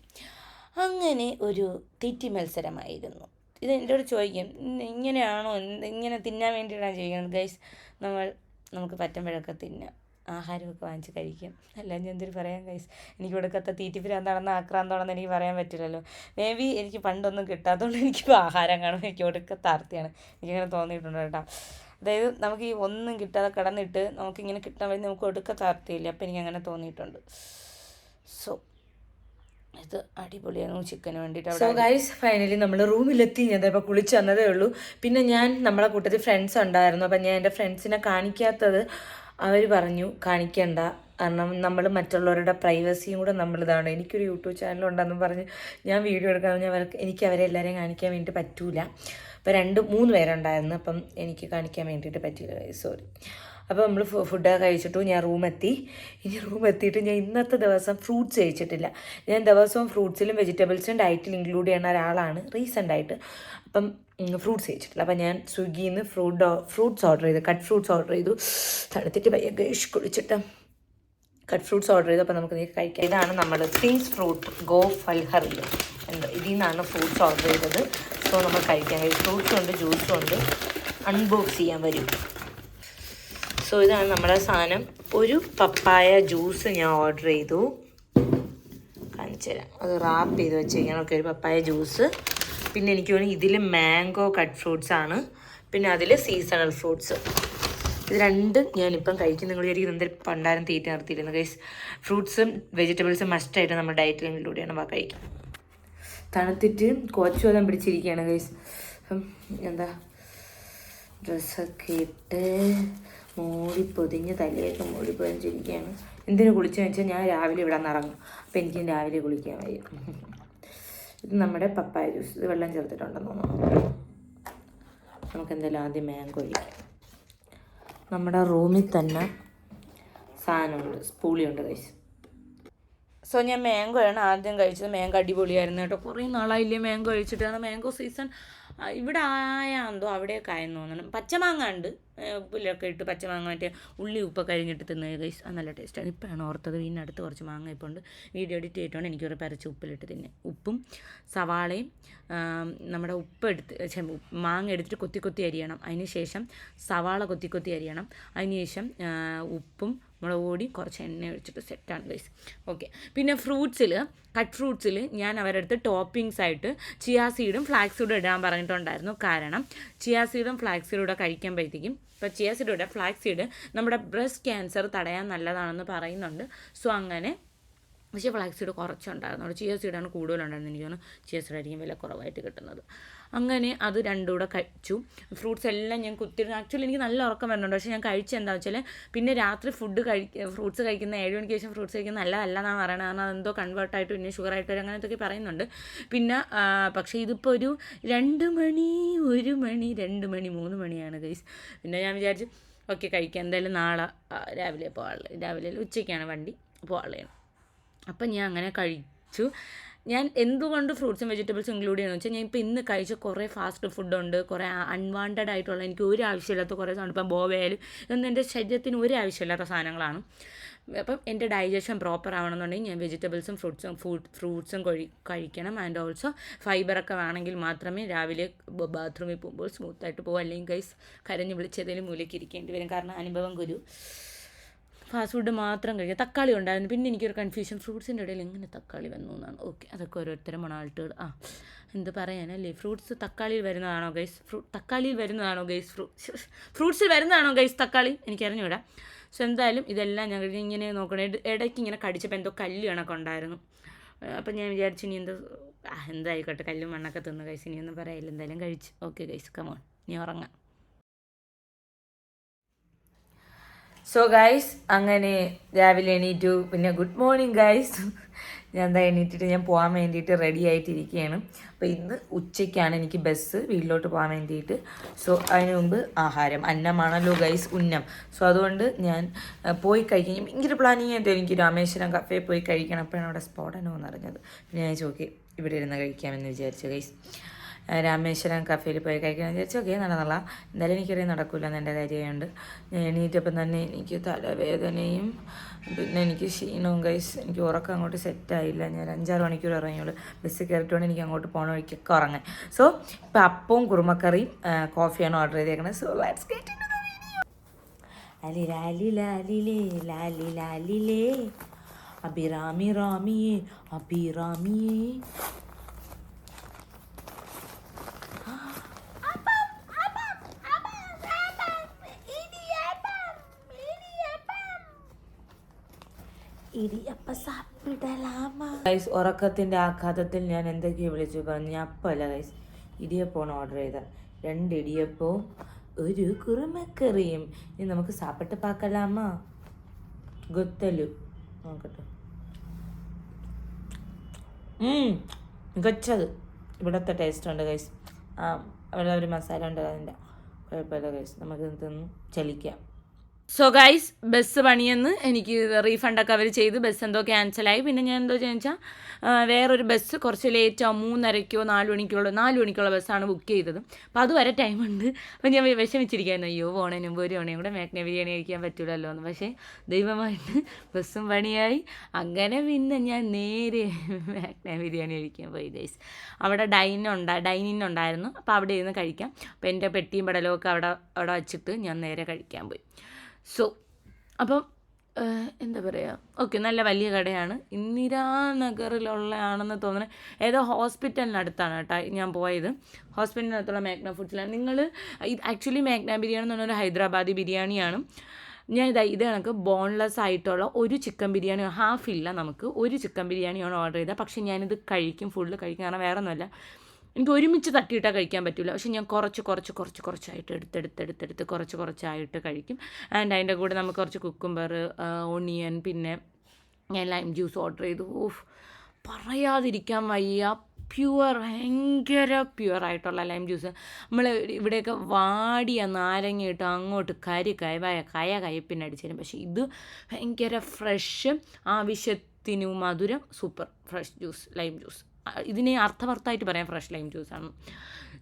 അങ്ങനെ ഒരു തീറ്റി മത്സരമായിരുന്നു. ഇത് എന്നോട് ചോദിക്കും "ഇന്ന് ഇങ്ങനെയാണോ? ഇങ്ങനെ തിന്നാൻ വേണ്ടിയിട്ടാണ് ചോദിക്കുന്നത്? ഗൈസ് നമ്മൾ നമുക്ക് പറ്റുമ്പോഴൊക്കെ തിന്നാം. ആഹാരമൊക്കെ വാങ്ങിച്ച് കഴിക്കും. അല്ലാതെ ഞാൻ എന്തൊരു പറയാം ഗൈസ് എനിക്ക് കൊടുക്കാത്ത തീറ്റിപ്പിരാന്താണെന്ന് ആക്രാന്താണെന്ന് എനിക്ക് പറയാൻ പറ്റില്ലല്ലോ. മേ ബി എനിക്ക് പണ്ടൊന്നും കിട്ടാത്തതുകൊണ്ട് എനിക്ക് ആഹാരം കാണുമ്പോൾ എനിക്ക് കൊടുക്കാത്ത ആർത്തിയാണ് എനിക്കങ്ങനെ തോന്നിയിട്ടുണ്ട് കേട്ടോ. അതായത് നമുക്ക് ഈ ഒന്നും കിട്ടാതെ കിടന്നിട്ട് നമുക്കിങ്ങനെ കിട്ടാൻ വേണ്ടി നമുക്ക് ഒടുക്കത്ത ആർത്തിയില്ല അപ്പോൾ എനിക്ക് അങ്ങനെ തോന്നിയിട്ടുണ്ട്. സോ ഇത് അടിപൊളിയാണ് ചിക്കന് വേണ്ടിയിട്ട് സോ ഗൈസ് ഫൈനലി നമ്മൾ റൂമിലെത്തി ഞാൻ ഇപ്പോൾ കുളിച്ച് വന്നതേ ഉള്ളൂ. പിന്നെ ഞാൻ നമ്മളെ കൂട്ടത്തിൽ ഫ്രണ്ട്സ് ഉണ്ടായിരുന്നു. അപ്പം ഞാൻ എന്റെ ഫ്രണ്ട്സിനെ കാണിക്കാത്തത് അവർ പറഞ്ഞു കാണിക്കണ്ട. കാരണം നമ്മൾ മറ്റുള്ളവരുടെ പ്രൈവസിയും കൂടെ നമ്മളിതാണ് എനിക്കൊരു യൂട്യൂബ് ചാനലുണ്ടെന്ന് പറഞ്ഞ് ഞാൻ വീഡിയോ എടുക്കാൻ അവർക്ക് എനിക്ക് അവരെ എല്ലാവരെയും കാണിക്കാൻ വേണ്ടി പറ്റൂല. അപ്പോൾ രണ്ട് മൂന്ന് പേരുണ്ടായിരുന്നു. അപ്പം എനിക്ക് കാണിക്കാൻ വേണ്ടിയിട്ട് പറ്റില്ല സോറി അപ്പോൾ നമ്മൾ ഫുഡ് കഴിച്ചിട്ടു ഞാൻ റൂമെത്തി ഇനി റൂമെത്തിയിട്ട് ഞാൻ ഇന്നത്തെ ദിവസം ഫ്രൂട്ട്സ് കഴിച്ചിട്ടില്ല. ഞാൻ ദിവസവും ഫ്രൂട്ട്സിലും വെജിറ്റബിൾസും ഡയറ്റിൽ ഇൻക്ലൂഡ് ചെയ്യുന്ന ഒരാളാണ്. റീസെന്റ് ആയിട്ട് അപ്പം ഫ്രൂട്ട്സ് കഴിച്ചിട്ടില്ല. അപ്പം ഞാൻ സ്വിഗ്ഗിയിൽ നിന്ന് ഫ്രൂട്ട് ഫ്രൂട്ട്സ് ഓർഡർ ചെയ്തു. കട്ട് ഫ്രൂട്ട്സ് ഓർഡർ ചെയ്തു. തണുത്തിട്ട് പയ്യ ഗേഷ് കുളിച്ചിട്ട്. കട്ട് ഫ്രൂട്ട്സ് ഓർഡർ ചെയ്തു. അപ്പോൾ നമുക്ക് നീ കഴിക്കാം. ഇതാണ് നമ്മൾ തിങ്സ് ഫ്രൂട്ട് ഗോ ഫൽഹറിൽ എന്താ ഇതിൽ നിന്നാണ് ഫ്രൂട്ട്സ് ഓർഡർ ചെയ്തത്. സോ നമ്മൾ കഴിയും ഫ്രൂട്ട്സും ഉണ്ട് ജ്യൂസും ഉണ്ട്. അൺബോക്സ് ചെയ്യാൻ വരും. സോ ഇതാണ് നമ്മുടെ സാധനം. ഒരു പപ്പായ ജ്യൂസ് ഞാൻ ഓർഡർ ചെയ്തു. കാണിച്ചു തരാം. അത് റാപ്പ് ചെയ്ത് വെച്ചിരിക്കണം ഓക്കെ ഒരു പപ്പായ ജ്യൂസ്. പിന്നെ എനിക്ക് തോന്നുന്നു ഇതിൽ മാംഗോ കട്ട് ഫ്രൂട്ട്സ് ആണ്. പിന്നെ അതിൽ സീസണൽ ഫ്രൂട്ട്സ് ഇത് രണ്ടും ഞാനിപ്പം കഴിക്കും. നിങ്ങൾ വിചാരിക്കും എന്തൊരു പണ്ടാരം തീറ്റ നിർത്തിയിരുന്നു കൈസ് ഫ്രൂട്ട്സും വെജിറ്റബിൾസും മസ്റ്റായിട്ട് നമ്മുടെ ഡയറ്റിലൂടെയാണ് ഇൻക്ലൂഡ് ചെയ്യണം വാ കഴിക്കാം തണുത്തിട്ട് കോച്ചു വല്ലം പിടിച്ചിരിക്കുകയാണ് കൈസ് എന്താ? ഡ്രസ്സൊക്കെ ഇട്ട് മൂടി പൊതിഞ്ഞ് തലയൊക്കെ മൂടി പൊതിഞ്ഞിരിക്കുകയാണ്. എന്തിനു കുളിച്ചെന്ന് വെച്ചാൽ ഞാൻ രാവിലെ ഇവിടെ നിന്ന് ഇറങ്ങും അപ്പം എനിക്ക് രാവിലെ കുളിക്കാൻ വയ്യ. ഇത് നമ്മുടെ പപ്പായ ജ്യൂസ്. ഇത് വെള്ളം ചേർത്തിട്ടുണ്ടെന്ന് തോന്നുന്നു. നമുക്ക് എന്തായാലും ആദ്യം മാങ്കോ ഒഴിക്കാം നമ്മുടെ റൂമിൽ തന്നെ സാധനമുണ്ട്. സ്പൂളിയുണ്ട് കഴിച്ച് സോ ഞാൻ മാംഗോ ആണ് ആദ്യം കഴിച്ചത്. മാംഗോ അടിപൊളിയായിരുന്നു കേട്ടോ. കുറേ നാളായില്ലേ മാംഗോ കഴിച്ചിട്ട്. കാരണം മാംഗോ സീസൺ ഇവിടെ ആയാന്തോ അവിടെയൊക്കെ ആയെന്ന് തോന്നണം പച്ചമാങ്ങ ഉണ്ട് പുല്ലൊക്കെ ഇട്ട് പച്ചമാങ്ങ മറ്റേ ഉള്ളി ഉപ്പൊക്കെ കഴിഞ്ഞിട്ട് തിന്നത് നല്ല ടേസ്റ്റാണ് ഇപ്പോഴാണ് ഓർത്തത്. പിന്നെ അടുത്ത് കുറച്ച് മാങ്ങ ഇപ്പോൾ ഉണ്ട് വീഡിയോ എഡിറ്റ് ചെയ്തിട്ടാണ് എനിക്ക് ഒരു പരച്ച് ഉപ്പിലിട്ട് തിന്നെ. ഉപ്പും സവാളയും നമ്മുടെ ഉപ്പ് എടുത്ത് മാങ്ങ എടുത്തിട്ട് കൊത്തി കൊത്തി അരിയണം. അതിന് ശേഷം സവാള കൊത്തി കൊത്തി അരിയണം. അതിന് ശേഷം ഉപ്പും മുളക് പൊടി കുറച്ച് എണ്ണ ഒഴിച്ചിട്ട് സെറ്റാണ് ഗൈസ് ഓക്കെ പിന്നെ ഫ്രൂട്ട്സിൽ കട്ട് ഫ്രൂട്ട്സിൽ ഞാൻ അവരുടെ അടുത്ത് ടോപ്പിങ്സ് ആയിട്ട് ചിയാ സീഡും ഫ്ലാക്സ് സീഡും ഇടാൻ പറഞ്ഞിട്ടുണ്ടായിരുന്നു. കാരണം ചിയാ സീഡും ഫ്ലാക്സ് സീഡും കൂടെ കഴിക്കുമ്പോഴത്തേക്കും ഇപ്പോൾ ചിയാ സീഡും ഫ്ലാക്സ് സീഡ് നമ്മുടെ ബ്രസ്റ്റ് ക്യാൻസർ തടയാൻ നല്ലതാണെന്ന് പറയുന്നുണ്ട്. സോ അങ്ങനെ പക്ഷേ ഫ്ലാക്സ് സീഡ് കുറച്ചുണ്ടായിരുന്നു. ചിയ സീഡാണ് കൂടുതലുണ്ടായിരുന്നത്. എനിക്ക് തോന്നുന്നു ചിയ സീഡായിരിക്കും വില കുറവായിട്ട് കിട്ടുന്നത്. അങ്ങനെ അത് രണ്ടും കൂടെ കഴിച്ചു. ഫ്രൂട്ട്സ് എല്ലാം ഞാൻ കുത്തിരുന്നു ആക്ച്വലി എനിക്ക് നല്ല ഉറക്കം വരുന്നുണ്ട്. പക്ഷേ ഞാൻ കഴിച്ച എന്താ വെച്ചാൽ പിന്നെ രാത്രി ഫുഡ് കഴിക്ക ഫ്രൂട്ട്സ് കഴിക്കുന്ന ഏഴ് മണിക്ക് ശേഷം ഫ്രൂട്ട്സ് കഴിക്കുന്ന നല്ലതല്ല എന്നാണ് പറയുന്നത് കാരണം അതെന്തോ കൺവേർട്ടായിട്ട് പിന്നെ ഷുഗറായിട്ട് വരും അങ്ങനത്തൊക്കെ പറയുന്നുണ്ട്. പിന്നെ പക്ഷേ ഇതിപ്പോൾ ഒരു രണ്ട് മണി ഒരു മണി രണ്ട് മണി മൂന്ന് മണിയാണ് ഗൈസ് പിന്നെ ഞാൻ വിചാരിച്ചു ഓക്കെ കഴിക്കാം. എന്തായാലും നാളെ രാവിലെ പോകാനുള്ളത് രാവിലെ ഉച്ചയ്ക്കാണ് വണ്ടി. പോകാനുള്ളതാണ് അപ്പം ഞാൻ അങ്ങനെ കഴിച്ചു. ഞാൻ എന്തുകൊണ്ട് ഫ്രൂട്ട്സും വെജിറ്റബിൾസും ഇൻക്ലൂഡ് ചെയ്യണമെന്ന് വെച്ചാൽ ഞാൻ ഇപ്പോൾ ഇന്ന് കഴിച്ച കുറേ ഫാസ്റ്റ് ഫുഡുണ്ട് കുറേ അൺവാണ്ടഡ് ആയിട്ടുള്ള എനിക്ക് ഒരു ആവശ്യമില്ലാത്ത കുറേ സാധനം ഇപ്പം ബോവയായാലും ഇതൊന്നും എന്റെ ശരീരത്തിന് ഒരു ആവശ്യമില്ലാത്ത സാധനങ്ങളാണ്. അപ്പം എന്റെ ഡൈജഷൻ പ്രോപ്പർ ആവണമെന്നുണ്ടെങ്കിൽ ഞാൻ വെജിറ്റബിൾസും ഫ്രൂട്ട്സും ഫുഡ് ഫ്രൂട്ട്സും കഴി കഴിക്കണം. ആൻഡ് ഓൾസോ ഫൈബറൊക്കെ വേണമെങ്കിൽ മാത്രമേ രാവിലെ ബാത്റൂമിൽ പോകുമ്പോൾ സ്മൂത്തായിട്ട് പോകും അല്ലെങ്കിൽ ഗൈസ് കരഞ്ഞ് വിളിച്ചതിന് മൂലയ്ക്ക് ഇരിക്കേണ്ടി വരും. കാരണം അനുഭവം ഗുരു. ഫാസ്റ്റ് ഫുഡ് മാത്രം കഴിക്കുക. തക്കാളി ഉണ്ടായിരുന്നു. പിന്നെ എനിക്കൊരു കൺഫ്യൂഷൻ ഫ്രൂട്ട്സിന്റെ ഇടയിൽ എങ്ങനെ തക്കാളി വന്നു എന്നാണ്. ഓക്കെ. അതൊക്കെ ഓരോരുത്തരും മണാൾട്ടുകൾ ആ എന്ത് പറയാനല്ലേ? ഫ്രൂട്ട്സ് തക്കാളിയിൽ വരുന്നതാണോ ഗൈസ് ഫ്രൂ തക്കാളിയിൽ വരുന്നതാണോ ഗൈസ് ഫ്രൂ ഫ്രൂട്ട്സിൽ വരുന്നതാണോ ഗൈസ് തക്കാളി? എനിക്ക് വിടാം സോ എന്തായാലും ഇതെല്ലാം ഞങ്ങൾ ഇങ്ങനെ നോക്കണേ. ഇട- ഇടയ്ക്ക് ഇങ്ങനെ കടിച്ചപ്പോൾ എന്തോ കല്ല് കണക്ക് ഉണ്ടായിരുന്നു. അപ്പം ഞാൻ വിചാരിച്ചു ഇനി എന്തോ എന്തായിക്കോട്ടെ. കല്ലും മണ്ണൊക്കെ തിന്ന് ഗൈസ് ഇനിയൊന്നും പറയില്ല. എന്തായാലും കഴിച്ച്. ഓക്കെ ഗൈസ് കമോൺ ഇനി ഉറങ്ങാം. സോ ഗൈസ് അങ്ങനെ രാവിലെ എണീറ്റു. പിന്നെ ഗുഡ് മോർണിംഗ് ഗൈസ് ഞാൻ എന്താ എണീറ്റിട്ട് ഞാൻ പോകാൻ വേണ്ടിയിട്ട് റെഡി ആയിട്ടിരിക്കുകയാണ് അപ്പോൾ ഇന്ന് ഉച്ചയ്ക്കാണ് എനിക്ക് ബസ് വീട്ടിലോട്ട് പോകാൻ വേണ്ടിയിട്ട്. സോ അതിന് മുമ്പ് ആഹാരം. അന്നമാണല്ലോ ഗൈസ് ഉന്നം. സോ അതുകൊണ്ട് ഞാൻ പോയി കഴിക്കാൻ ഭയങ്കര പ്ലാനിങ് ആയിട്ട് എനിക്ക് രാമേശ്വരം കഫേ പോയി കഴിക്കണം. അപ്പോഴാണ് അവിടെ സ്പോട്ടനോ എന്ന് അറിഞ്ഞത് പിന്നെ ഞാൻ ചോക്കി ഇവിടെ ഇരുന്ന് കഴിക്കാമെന്ന് വിചാരിച്ചു ഗൈസ് രാമേശ്വരം കഫേയിൽ പോയി കഴിക്കണം. വിചാരിച്ചു ഓക്കെ നടന്നല്ല എന്തായാലും എനിക്കറിയാം നടക്കില്ല എന്നെന്റെ കാര്യമായതുകൊണ്ട് ഞാൻ എണീറ്റപ്പം തന്നെ എനിക്ക് തലവേദനയും പിന്നെ എനിക്ക് ക്ഷീണവും കൈസ് എനിക്ക് ഉറക്കം അങ്ങോട്ട് സെറ്റായില്ല ഞാൻ അഞ്ചാറ് മണിക്കൂർ ഇറങ്ങിയുള്ളൂ ബസ് കയറിയിട്ടുകൊണ്ട് എനിക്ക് അങ്ങോട്ട് പോകണ വഴിക്കൊക്കെ ഉറങ്ങാൻ. സോ ഇപ്പം അപ്പവും കുറുമക്കറിയും കോഫിയാണ് ഓർഡർ ചെയ്തേക്കുന്നത് സോ ലെറ്റ്സ് ഗെറ്റ് അലി ലാലി ലാലിലേ ലാലി ലാലിലേ അഭിറാമി റാമിയേ അഭിറാമിയേ ഗൈസ് ഉറക്കത്തിന്റെ ആഘാതത്തിൽ ഞാൻ എന്തൊക്കെയോ വിളിച്ചു പറഞ്ഞു. അപ്പല്ല ഗൈസ് ഇടിയപ്പമാണ് ഓർഡർ ചെയ്ത രണ്ട് ഇടിയപ്പവും ഒരു കുറുമക്കറിയും. ഇനി നമുക്ക് സാപ്പിട്ട് പാക്കലാമ. ഗൊത്തലു. നോക്കട്ടെ. മികച്ചത്. ഇവിടുത്തെ ടേസ്റ്റ് ഉണ്ട് ഗൈസ് ആ അവിടെ ഒരു മസാല ഉണ്ട് അതിന്റെ. കുഴപ്പമില്ല ഗൈസ് നമുക്ക് തിന്ന് ചലിക്കാം. സോ ഗൈസ് ബസ് പണിയെന്ന് എനിക്ക് റീഫണ്ടൊക്കെ അവർ ചെയ്ത് ബസ് എന്തോ ക്യാൻസലായി പിന്നെ ഞാൻ എന്തോ ചോദിച്ചാൽ വേറൊരു ബസ് കുറച്ച് ലേറ്റോ മൂന്നരയ്ക്കോ നാല് മണിക്കുള്ള നാല് മണിക്കുള്ള ബസ്സാണ് ബുക്ക് ചെയ്തത്. അപ്പോൾ അതുവരെ ടൈമുണ്ട് അപ്പോൾ ഞാൻ വിഷമിച്ചിരിക്കുകയായിരുന്നു. അയ്യോ ഓണേനും മണിയും കൂടെ മേഘ്ന ബിരിയാണി കഴിക്കാൻ പറ്റില്ലല്ലോ എന്ന്. പക്ഷേ ദൈവമായിട്ട് ബസ്സും പണിയായി. അങ്ങനെ പിന്നെ ഞാൻ നേരെ മേഘ്ന ബിരിയാണി കഴിക്കാൻ പോയി ഗൈസ് അവിടെ ഡൈൻ ഡൈനിന്നുണ്ടായിരുന്നു അപ്പോൾ അവിടെ ഇരുന്ന് കഴിക്കാം. അപ്പോൾ എന്റെ പെട്ടിയും പടലവും ഒക്കെ അവിടെ അവിടെ വച്ചിട്ട് ഞാൻ നേരെ കഴിക്കാൻ പോയി. സോ അപ്പം എന്താ പറയുക ഓക്കെ നല്ല വലിയ കടയാണ്. ഇന്ദിരാനഗറിലുള്ളതാണെന്ന് തോന്നുന്നത് ഏതോ ഹോസ്പിറ്റലിനടുത്താണ് കേട്ടോ ഞാൻ പോയത്. ഹോസ്പിറ്റലിനടുത്തുള്ള മേഘ്ന ഫുഡ്സിലാണ്. നിങ്ങൾ ഇത് ആക്ച്വലി മേഘ്ന ബിരിയാണി എന്ന് പറഞ്ഞാൽ ഒരു ഹൈദരാബാദി ബിരിയാണിയാണ്. ഞാൻ ഇതാ ഇത് കണക്ക് ബോൺലെസ് ആയിട്ടുള്ള ഒരു ചിക്കൻ ബിരിയാണി ഹാഫ് ഇല്ല നമുക്ക്. ഒരു ചിക്കൻ ബിരിയാണിയാണ് ഓർഡർ ചെയ്തത്. പക്ഷേ ഞാനിത് കഴിക്കും ഫുള്ള് കഴിക്കും. കാരണം വേറെ ഒന്നുമല്ല എനിക്ക് ഒരുമിച്ച് തട്ടിയിട്ടാൽ കഴിക്കാൻ പറ്റില്ല പക്ഷെ ഞാൻ കുറച്ച് കുറച്ച് കുറച്ച് കുറച്ചായിട്ട് എടുത്തെടുത്തെടുത്തെടുത്ത് കുറച്ച് കുറച്ചായിട്ട് കഴിക്കും. ആൻഡ് അതിന്റെ കൂടെ നമുക്ക് കുറച്ച് കുക്കുംബർ ഓണിയൻ പിന്നെ ഞാൻ ലൈം ജ്യൂസ് ഓർഡർ ചെയ്തു. ഓഫ് പറയാതിരിക്കാൻ വയ്യ. പ്യുവർ ഭയങ്കര പ്യുവറായിട്ടുള്ള ലൈം ജ്യൂസ് നമ്മൾ ഇവിടെയൊക്കെ വാടിയ നാരങ്ങ ഇട്ട് അങ്ങോട്ട് കരി കയവായ കയ കയ്പിനടിച്ചു തരും. പക്ഷേ ഇത് ഭയങ്കര ഫ്രഷ് ആവശ്യത്തിന് മധുരം super fresh juice lime juice ഇതിനെ അർത്ഥവർത്ഥായിട്ട് പറയാം ഫ്രഷ് ലൈം ജ്യൂസാണ്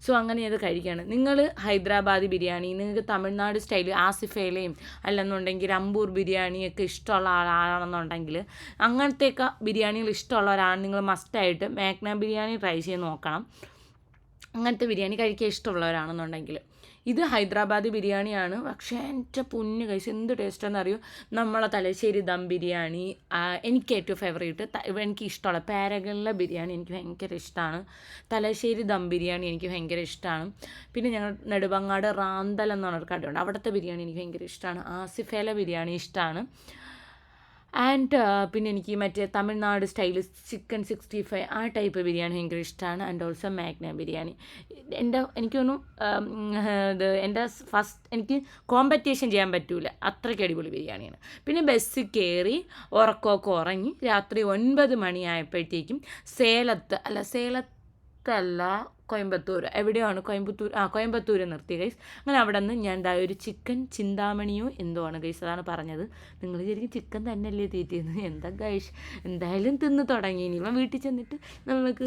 സോ അങ്ങനെ അത് കഴിക്കുകയാണ് നിങ്ങൾ ഹൈദരാബാദി ബിരിയാണി നിങ്ങൾക്ക് തമിഴ്നാട് സ്റ്റൈൽ ആസിഫയിലെയും അല്ലെന്നുണ്ടെങ്കിൽ അമ്പൂർ ബിരിയാണിയൊക്കെ ഇഷ്ടമുള്ള ആളാണെന്നുണ്ടെങ്കിൽ അങ്ങനത്തെയൊക്കെ ബിരിയാണികൾ ഇഷ്ടമുള്ളവരാണ് നിങ്ങൾ മസ്റ്റായിട്ട് മേഘ്ന ബിരിയാണി ട്രൈ ചെയ്ത് നോക്കണം. അങ്ങനത്തെ ബിരിയാണി കഴിക്കാൻ ഇഷ്ടമുള്ളവരാണെന്നുണ്ടെങ്കിൽ. ഇത് ഹൈദരാബാദി ബിരിയാണിയാണ്. പക്ഷേ എന്റെ പൊന്ന് കഴിച്ച് എന്ത് ടേസ്റ്റാണെന്ന് അറിയോ? നമ്മളെ തലശ്ശേരി ദം ബിരിയാണി എനിക്ക് ഏറ്റവും ഫേവറേറ്റ് എനിക്ക് ഇഷ്ടമുള്ള പാരകളിലെ ബിരിയാണി എനിക്ക് ഭയങ്കര ഇഷ്ടമാണ്. തലശ്ശേരി ദം ബിരിയാണി എനിക്ക് ഭയങ്കര ഇഷ്ടമാണ്. പിന്നെ ഞങ്ങൾ നെടുവങ്ങാട് റാന്തൽ എന്ന് പറഞ്ഞൊരു കടയുണ്ട്. അവിടുത്തെ ബിരിയാണി എനിക്ക് ഭയങ്കര ഇഷ്ടമാണ്. ആസിഫേല ബിരിയാണി ഇഷ്ടമാണ്. ആൻഡ് പിന്നെ എനിക്ക് മറ്റേ Tamil Nadu style chicken sixty five ആ ടൈപ്പ് ബിരിയാണി ഭയങ്കര ഇഷ്ടമാണ് ആൻഡ് ഓൾസോ മാഗ്ന ബിരിയാണി. എന്റെ എനിക്ക് തോന്നുന്നു ഉം, ഇത് എന്റെ ഫസ്റ്റ് എനിക്ക് കോമ്പറ്റീഷൻ ചെയ്യാൻ പറ്റൂല. അത്രയ്ക്ക് അടിപൊളി ബിരിയാണിയാണ്. പിന്നെ ബസ് കയറി ഉറക്കമൊക്കെ ഉറങ്ങി രാത്രി ഒൻപത് മണിയായപ്പോഴത്തേക്കും സേലത്ത് അല്ല സേലത്തല്ല കോയമ്പത്തൂർ. എവിടെയാണ് കോയമ്പത്തൂർ? ആ കോയമ്പത്തൂർ നിർത്തി ഗൈസ് അങ്ങനെ അവിടെ നിന്ന് ഞാൻ ദാ ഒരു ചിക്കൻ ചിന്താമണിയോ എന്തോ ആണ് ഗൈസ് അതാണ് പറഞ്ഞത്. നിങ്ങൾ ശരിക്കും ചിക്കൻ തന്നെയല്ലേ തീറ്റിയെന്ന്. എന്താ ഗൈസ് എന്തായാലും തിന്ന് തുടങ്ങി. ഇനിയിപ്പം വീട്ടിൽ ചെന്നിട്ട് നമുക്ക്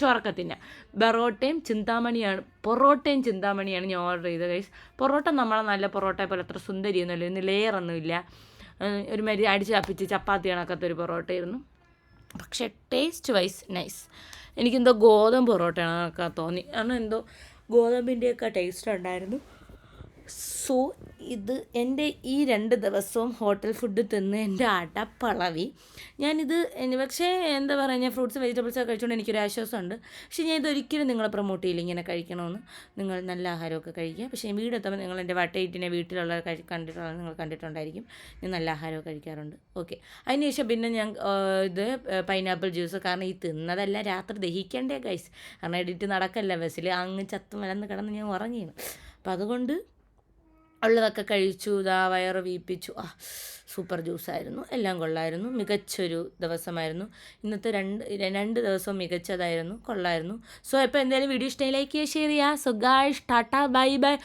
ചോറൊക്കെ തിന്നാം ബറോട്ടയും ചിന്താമണിയാണ്. പൊറോട്ടയും ചിന്താമണിയാണ് ഞാൻ ഓർഡർ ചെയ്തത് ഗൈസ് പൊറോട്ട നമ്മളെ നല്ല പൊറോട്ട പോലെ അത്ര സുന്ദരിയൊന്നുമില്ല ഇന്ന് ലെയറൊന്നുമില്ല ഒരു മരി അടിച്ച് ചപ്പിച്ച് ചപ്പാത്തി കണക്കത്തെ ഒരു പൊറോട്ടയായിരുന്നു. പക്ഷേ ടേസ്റ്റ് വൈസ് നൈസ് എനിക്കെന്തോ ഗോതമ്പ് പൊറോട്ടയാണൊക്കെ തോന്നി. കാരണം എന്തോ ഗോതമ്പിന്റെയൊക്കെ ടേസ്റ്റ് ഉണ്ടായിരുന്നു. സോ ഇത് എന്റെ ഈ രണ്ട് ദിവസവും ഹോട്ടൽ ഫുഡ് തിന്ന് എന്റെ അട പളവി. ഞാനിത് പക്ഷേ എന്താ പറയുക ഫ്രൂട്ട്സ് വെജിറ്റബിൾസ് ഒക്കെ കഴിച്ചുകൊണ്ട് എനിക്കൊരു ആശ്വാസമുണ്ട്. പക്ഷേ ഞാൻ ഇതൊരിക്കലും നിങ്ങളെ പ്രൊമോട്ട് ചെയ്യില്ല ഇങ്ങനെ കഴിക്കണമെന്ന് നിങ്ങൾ നല്ല ആഹാരമൊക്കെ കഴിക്കുക. പക്ഷേ വീടെത്തുമ്പോൾ നിങ്ങൾ എന്റെ വട്ടയിട്ടിനെ വീട്ടിലുള്ള കഴി കണ്ടിട്ടുള്ള നിങ്ങൾ കണ്ടിട്ടുണ്ടായിരിക്കും. ഞാൻ നല്ല ആഹാരമൊക്കെ കഴിക്കാറുണ്ട്. ഓക്കെ. അതിനുശേഷം പിന്നെ ഞാൻ ഇത് പൈനാപ്പിൾ ജ്യൂസ്. കാരണം ഈ തിന്നതല്ല രാത്രി ദഹിക്കണ്ടേ ഗൈസ്. കാരണം എഡിറ്റ് നടക്കല്ല ബസ്സിൽ അങ്ങ് ചത്തും മലന്ന് കിടന്ന് ഞാൻ ഉറങ്ങിയാണ് അപ്പം അതുകൊണ്ട് ഉള്ളതൊക്കെ കഴിച്ചു ഇതാ വയറ് വീപ്പിച്ചു. ആ സൂപ്പർ ജ്യൂസായിരുന്നു. എല്ലാം കൊള്ളായിരുന്നു. മികച്ചൊരു ദിവസമായിരുന്നു. ഇന്നത്തെ രണ്ട് രണ്ട് ദിവസവും മികച്ചതായിരുന്നു. കൊള്ളായിരുന്നു. സോ ഇപ്പോൾ എന്തായാലും വീഡിയോ ഇഷ്ടമായി ലൈക്ക് ചെയ്യുക ഷെയർ ചെയ്യുക. So tata bye bye.